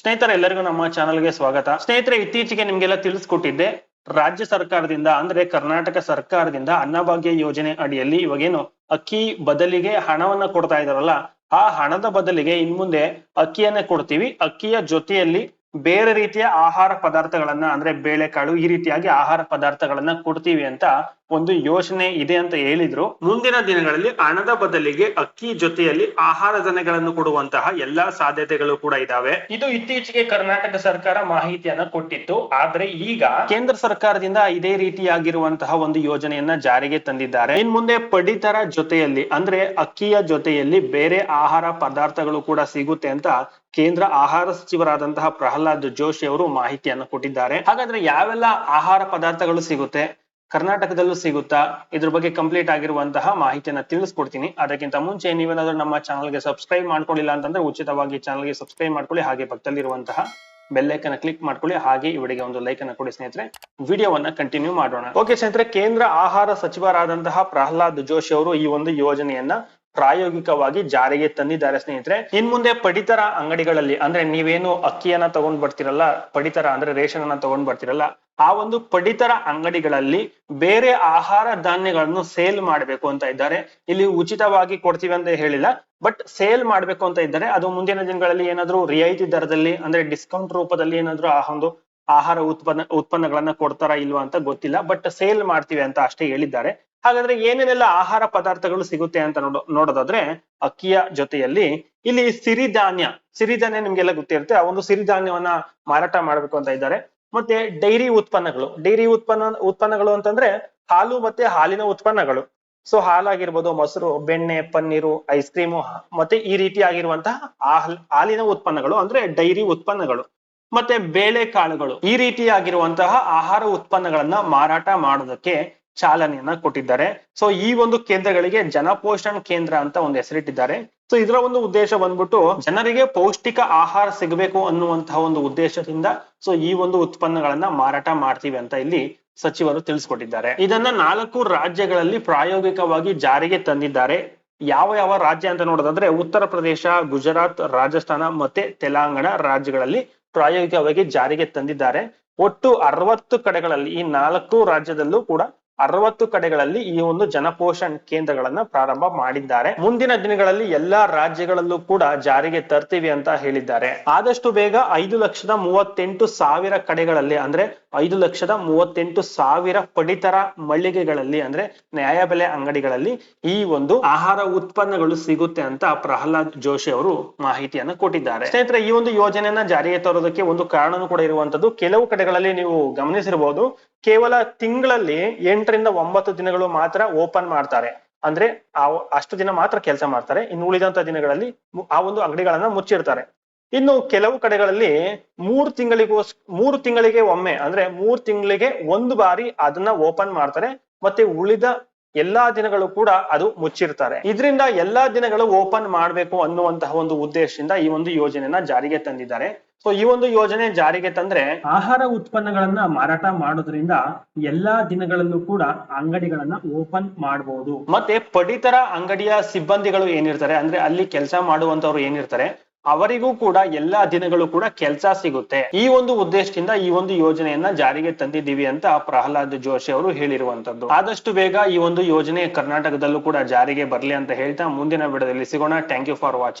ಸ್ನೇಹಿತರೆ, ಎಲ್ಲರಿಗೂ ನಮ್ಮ ಚಾನಲ್ಗೆ ಸ್ವಾಗತ. ಸ್ನೇಹಿತರೆ, ಇತ್ತೀಚೆಗೆ ನಿಮ್ಗೆಲ್ಲ ತಿಳಿಸ್ಕೊಟ್ಟಿದ್ದೆ, ರಾಜ್ಯ ಸರ್ಕಾರದಿಂದ, ಅಂದ್ರೆ ಕರ್ನಾಟಕ ಸರ್ಕಾರದಿಂದ ಅನ್ನಭಾಗ್ಯ ಯೋಜನೆ ಅಡಿಯಲ್ಲಿ ಇವಾಗೇನು ಅಕ್ಕಿ ಬದಲಿಗೆ ಹಣವನ್ನ ಕೊಡ್ತಾ ಇದಾರಲ್ಲ ಆ ಹಣದ ಬದಲಿಗೆ ಇನ್ ಮುಂದೆ ಅಕ್ಕಿಯನ್ನ ಕೊಡ್ತೀವಿ. ಅಕ್ಕಿಯ ಜೊತೆಯಲ್ಲಿ ಬೇರೆ ರೀತಿಯ ಆಹಾರ ಪದಾರ್ಥಗಳನ್ನ, ಅಂದ್ರೆ ಬೇಳೆಕಾಳು ಈ ರೀತಿಯಾಗಿ ಆಹಾರ ಪದಾರ್ಥಗಳನ್ನ ಕೊಡ್ತೀವಿ ಅಂತ ಒಂದು ಯೋಜನೆ ಇದೆ ಅಂತ ಹೇಳಿದ್ರು. ಮುಂದಿನ ದಿನಗಳಲ್ಲಿ ಹಣದ ಬದಲಿಗೆ ಅಕ್ಕಿ ಜೊತೆಯಲ್ಲಿ ಆಹಾರ ಧನಗಳನ್ನು ಕೊಡುವಂತಹ ಎಲ್ಲಾ ಸಾಧ್ಯತೆಗಳು ಕೂಡ ಇದಾವೆ. ಇದು ಇತ್ತೀಚೆಗೆ ಕರ್ನಾಟಕ ಸರ್ಕಾರ ಮಾಹಿತಿಯನ್ನ ಕೊಟ್ಟಿತ್ತು. ಆದ್ರೆ ಈಗ ಕೇಂದ್ರ ಸರ್ಕಾರದಿಂದ ಇದೇ ರೀತಿಯಾಗಿರುವಂತಹ ಒಂದು ಯೋಜನೆಯನ್ನ ಜಾರಿಗೆ ತಂದಿದ್ದಾರೆ. ಇನ್ ಮುಂದೆ ಪಡಿತರ ಜೊತೆಯಲ್ಲಿ ಅಂದ್ರೆ ಅಕ್ಕಿಯ ಜೊತೆಯಲ್ಲಿ ಬೇರೆ ಆಹಾರ ಪದಾರ್ಥಗಳು ಕೂಡ ಸಿಗುತ್ತೆ ಅಂತ ಕೇಂದ್ರ ಆಹಾರ ಸಚಿವರಾದಂತಹ ಪ್ರಹ್ಲಾದ್ ಜೋಶಿ ಅವರು ಮಾಹಿತಿಯನ್ನು ಕೊಟ್ಟಿದ್ದಾರೆ. ಹಾಗಾದ್ರೆ ಯಾವೆಲ್ಲ ಆಹಾರ ಪದಾರ್ಥಗಳು ಸಿಗುತ್ತೆ? ಕರ್ನಾಟಕದಲ್ಲೂ ಸಿಗುತ್ತಾ? ಇದ್ರ ಬಗ್ಗೆ ಕಂಪ್ಲೀಟ್ ಆಗಿರುವಂತಹ ಮಾಹಿತಿಯನ್ನ ತಿಳಿಸ್ಕೊಡ್ತೀನಿ. ಅದಕ್ಕಿಂತ ಮುಂಚೆ ನೀವೇನಾದ್ರೂ ನಮ್ಮ ಚಾನಲ್ಗೆ ಸಬ್ಸ್ಕ್ರೈಬ್ ಮಾಡ್ಕೊಳ್ಳಿಲ್ಲ ಅಂತಂದ್ರೆ ಉಚಿತವಾಗಿ ಚಾನಲ್ಗೆ ಸಬ್ಸ್ಕ್ರೈಬ್ ಮಾಡ್ಕೊಳ್ಳಿ. ಹಾಗೆ ಪಕ್ಕದಲ್ಲಿರುವಂತಹ ಬೆಲ್ಲೈಕನ್ ಕ್ಲಿಕ್ ಮಾಡ್ಕೊಳ್ಳಿ. ಹಾಗೆ ಇವರಿಗೆ ಒಂದು ಲೈಕ್ ಅನ್ನ ಕೊಡಿ ಸ್ನೇಹಿತರೆ. ವಿಡಿಯೋವನ್ನ ಕಂಟಿನ್ಯೂ ಮಾಡೋಣ. ಓಕೆ ಸ್ನೇಹಿತರೆ, ಕೇಂದ್ರ ಆಹಾರ ಸಚಿವರಾದಂತಹ ಪ್ರಹ್ಲಾದ್ ಜೋಶಿ ಅವರು ಈ ಒಂದು ಯೋಜನೆಯನ್ನ ಪ್ರಾಯೋಗಿಕವಾಗಿ ಜಾರಿಗೆ ತಂದಿದ್ದಾರೆ ಸ್ನೇಹಿತರೆ. ಇನ್ ಮುಂದೆ ಪಡಿತರ ಅಂಗಡಿಗಳಲ್ಲಿ, ಅಂದ್ರೆ ನೀವೇನು ಅಕ್ಕಿಯನ್ನ ತಗೊಂಡ್ ಬರ್ತಿರಲ್ಲ, ಪಡಿತರ, ಅಂದ್ರೆ ರೇಷನ್ ಅನ್ನ ತಗೊಂಡ್ ಬರ್ತಿರಲ್ಲ, ಆ ಒಂದು ಪಡಿತರ ಅಂಗಡಿಗಳಲ್ಲಿ ಬೇರೆ ಆಹಾರ ಧಾನ್ಯಗಳನ್ನು ಸೇಲ್ ಮಾಡಬೇಕು ಅಂತ ಇದ್ದಾರೆ. ಇಲ್ಲಿ ಉಚಿತವಾಗಿ ಕೊಡ್ತೀವಿ ಅಂತ ಹೇಳಿಲ್ಲ, ಬಟ್ ಸೇಲ್ ಮಾಡ್ಬೇಕು ಅಂತ ಇದ್ದಾರೆ. ಅದು ಮುಂದಿನ ದಿನಗಳಲ್ಲಿ ಏನಾದ್ರೂ ರಿಯಾಯಿತಿ ದರದಲ್ಲಿ, ಅಂದ್ರೆ ಡಿಸ್ಕೌಂಟ್ ರೂಪದಲ್ಲಿ ಏನಾದ್ರೂ ಆ ಒಂದು ಆಹಾರ ಉತ್ಪನ್ನ, ಉತ್ಪನ್ನಗಳನ್ನ ಕೊಡ್ತಾರಾ ಇಲ್ವಾ ಅಂತ ಗೊತ್ತಿಲ್ಲ, ಬಟ್ ಸೇಲ್ ಮಾಡ್ತೀವಿ ಅಂತ ಅಷ್ಟೇ ಹೇಳಿದ್ದಾರೆ. ಹಾಗಾದ್ರೆ ಏನೇನೆಲ್ಲ ಆಹಾರ ಪದಾರ್ಥಗಳು ಸಿಗುತ್ತೆ ಅಂತ ನೋಡೋ, ನೋಡೋದಾದ್ರೆ ಅಕ್ಕಿಯ ಜೊತೆಯಲ್ಲಿ ಇಲ್ಲಿ ಸಿರಿಧಾನ್ಯ ಸಿರಿಧಾನ್ಯ ನಿಮ್ಗೆಲ್ಲ ಗೊತ್ತಿರುತ್ತೆ, ಆ ಒಂದು ಸಿರಿಧಾನ್ಯವನ್ನ ಮಾರಾಟ ಮಾಡ್ಬೇಕು ಅಂತ ಇದ್ದಾರೆ. ಮತ್ತೆ ಡೈರಿ ಉತ್ಪನ್ನಗಳು, ಡೈರಿ ಉತ್ಪನ್ನ, ಉತ್ಪನ್ನಗಳು ಅಂತಂದ್ರೆ ಹಾಲು ಮತ್ತೆ ಹಾಲಿನ ಉತ್ಪನ್ನಗಳು. ಸೊ ಹಾಲಾಗಿರ್ಬೋದು, ಮೊಸರು, ಬೆಣ್ಣೆ, ಪನ್ನೀರು ಐಸ್ ಕ್ರೀಮು ಮತ್ತೆ ಈ ರೀತಿಯಾಗಿರುವಂತಹ ಹಾಲ್ ಹಾಲಿನ ಉತ್ಪನ್ನಗಳು, ಅಂದ್ರೆ ಡೈರಿ ಉತ್ಪನ್ನಗಳು. ಮತ್ತೆ ಬೇಳೆಕಾಳುಗಳು, ಈ ರೀತಿಯಾಗಿರುವಂತಹ ಆಹಾರ ಉತ್ಪನ್ನಗಳನ್ನ ಮಾರಾಟ ಮಾಡೋದಕ್ಕೆ ಚಾಲನೆಯನ್ನ ಕೊಟ್ಟಿದ್ದಾರೆ. ಸೊ ಈ ಒಂದು ಕೇಂದ್ರಗಳಿಗೆ ಜನಪೋಷಣ್ ಕೇಂದ್ರ ಅಂತ ಒಂದು ಹೆಸರಿಟ್ಟಿದ್ದಾರೆ. ಸೊ ಇದರ ಒಂದು ಉದ್ದೇಶ ಬಂದ್ಬಿಟ್ಟು ಜನರಿಗೆ ಪೌಷ್ಟಿಕ ಆಹಾರ ಸಿಗಬೇಕು ಅನ್ನುವಂತಹ ಒಂದು ಉದ್ದೇಶದಿಂದ ಸೊ ಈ ಒಂದು ಉತ್ಪನ್ನಗಳನ್ನ ಮಾರಾಟ ಮಾಡ್ತೀವಿ ಅಂತ ಇಲ್ಲಿ ಸಚಿವರು ತಿಳಿಸ್ಕೊಟ್ಟಿದ್ದಾರೆ. ಇದನ್ನ ನಾಲ್ಕು ರಾಜ್ಯಗಳಲ್ಲಿ ಪ್ರಾಯೋಗಿಕವಾಗಿ ಜಾರಿಗೆ ತಂದಿದ್ದಾರೆ. ಯಾವ ಯಾವ ರಾಜ್ಯ ಅಂತ ನೋಡೋದಾದ್ರೆ, ಉತ್ತರ ಪ್ರದೇಶ, ಗುಜರಾತ್, ರಾಜಸ್ಥಾನ ಮತ್ತೆ ತೆಲಂಗಾಣ ರಾಜ್ಯಗಳಲ್ಲಿ ಪ್ರಾಯೋಗಿಕವಾಗಿ ಜಾರಿಗೆ ತಂದಿದ್ದಾರೆ. ಒಟ್ಟು ಅರವತ್ತು ಕಡೆಗಳಲ್ಲಿ ಈ ನಾಲ್ಕು ರಾಜ್ಯದಲ್ಲೂ ಕೂಡ ಅರವತ್ತು ಕಡೆಗಳಲ್ಲಿ ಈ ಒಂದು ಜನಪೋಷಣ್ ಕೇಂದ್ರಗಳನ್ನ ಪ್ರಾರಂಭ ಮಾಡಿದ್ದಾರೆ. ಮುಂದಿನ ದಿನಗಳಲ್ಲಿ ಎಲ್ಲಾ ರಾಜ್ಯಗಳಲ್ಲೂ ಕೂಡ ಜಾರಿಗೆ ತರ್ತೀವಿ ಅಂತ ಹೇಳಿದ್ದಾರೆ. ಆದಷ್ಟು ಬೇಗ ಐದು ಲಕ್ಷದ ಮೂವತ್ತೆಂಟು ಸಾವಿರ ಕಡೆಗಳಲ್ಲಿ ಅಂದ್ರೆ ಐದು ಲಕ್ಷದ ಮೂವತ್ತೆಂಟು ಸಾವಿರ ಪಡಿತರ ಮಳಿಗೆಗಳಲ್ಲಿ ಅಂದ್ರೆ ನ್ಯಾಯಬೆಲೆ ಅಂಗಡಿಗಳಲ್ಲಿ ಈ ಒಂದು ಆಹಾರ ಉತ್ಪನ್ನಗಳು ಸಿಗುತ್ತೆ ಅಂತ ಪ್ರಹ್ಲಾದ್ ಜೋಶಿ ಅವರು ಮಾಹಿತಿಯನ್ನು ಕೊಟ್ಟಿದ್ದಾರೆ. ಸ್ನೇಹಿತರೆ, ಈ ಒಂದು ಯೋಜನೆಯನ್ನ ಜಾರಿಗೆ ತರೋದಕ್ಕೆ ಒಂದು ಕಾರಣನೂ ಕೂಡ ಇರುವಂತದ್ದು. ಕೆಲವು ಕಡೆಗಳಲ್ಲಿ ನೀವು ಗಮನಿಸಿರಬಹುದು ಕೇವಲ ತಿಂಗಳಲ್ಲಿ ಎಂಟರಿಂದ ಒಂಬತ್ತು ದಿನಗಳು ಮಾತ್ರ ಓಪನ್ ಮಾಡ್ತಾರೆ. ಅಂದ್ರೆ ಆ ಅಷ್ಟು ದಿನ ಮಾತ್ರ ಕೆಲಸ ಮಾಡ್ತಾರೆ. ಇನ್ನು ಉಳಿದಂತ ದಿನಗಳಲ್ಲಿ ಆ ಒಂದು ಅಂಗಡಿಗಳನ್ನ ಮುಚ್ಚಿರ್ತಾರೆ ಇನ್ನು ಕೆಲವು ಕಡೆಗಳಲ್ಲಿ ಮೂರು ತಿಂಗಳಿಗೋಸ್, ಮೂರು ತಿಂಗಳಿಗೆ ಒಮ್ಮೆ, ಅಂದ್ರೆ ಮೂರು ತಿಂಗಳಿಗೆ ಒಂದು ಬಾರಿ ಅದನ್ನ ಓಪನ್ ಮಾಡ್ತಾರೆ. ಮತ್ತೆ ಉಳಿದ ಎಲ್ಲಾ ದಿನಗಳು ಕೂಡ ಅದು ಮುಚ್ಚಿರ್ತಾರೆ. ಇದರಿಂದ ಎಲ್ಲಾ ದಿನಗಳು ಓಪನ್ ಮಾಡಬೇಕು ಅನ್ನುವಂತಹ ಒಂದು ಉದ್ದೇಶದಿಂದ ಈ ಒಂದು ಯೋಜನೆಯನ್ನ ಜಾರಿಗೆ ತಂದಿದ್ದಾರೆ. ಸೊ ಈ ಒಂದು ಯೋಜನೆ ಜಾರಿಗೆ ತಂದ್ರೆ ಆಹಾರ ಉತ್ಪನ್ನಗಳನ್ನ ಮಾರಾಟ ಮಾಡೋದ್ರಿಂದ ಎಲ್ಲಾ ದಿನಗಳಲ್ಲೂ ಕೂಡ ಅಂಗಡಿಗಳನ್ನ ಓಪನ್ ಮಾಡಬಹುದು ಮತ್ತೆ ಪಡಿತರ ಅಂಗಡಿಯ ಸಿಬ್ಬಂದಿಗಳು ಏನಿರ್ತಾರೆ, ಅಂದ್ರೆ ಅಲ್ಲಿ ಕೆಲಸ ಮಾಡುವಂತವ್ರು ಏನಿರ್ತಾರೆ ಅವರಿಗೂ ಕೂಡ ಎಲ್ಲಾ ದಿನಗಳು ಕೂಡ ಕೆಲಸ ಸಿಗುತ್ತೆ. ಈ ಒಂದು ಉದ್ದೇಶದಿಂದ ಈ ಒಂದು ಯೋಜನೆಯನ್ನ ಜಾರಿಗೆ ತಂದಿದ್ದೀವಿ ಅಂತ ಪ್ರಹ್ಲಾದ್ ಜೋಶಿ ಅವರು ಹೇಳಿರುವಂತದ್ದು. ಆದಷ್ಟು ಬೇಗ ಈ ಒಂದು ಯೋಜನೆ ಕರ್ನಾಟಕದಲ್ಲೂ ಕೂಡ ಜಾರಿಗೆ ಬರಲಿ ಅಂತ ಹೇಳ್ತಾ ಮುಂದಿನ ವಿಡದಲ್ಲಿ ಸಿಗೋಣ. Thank you for watching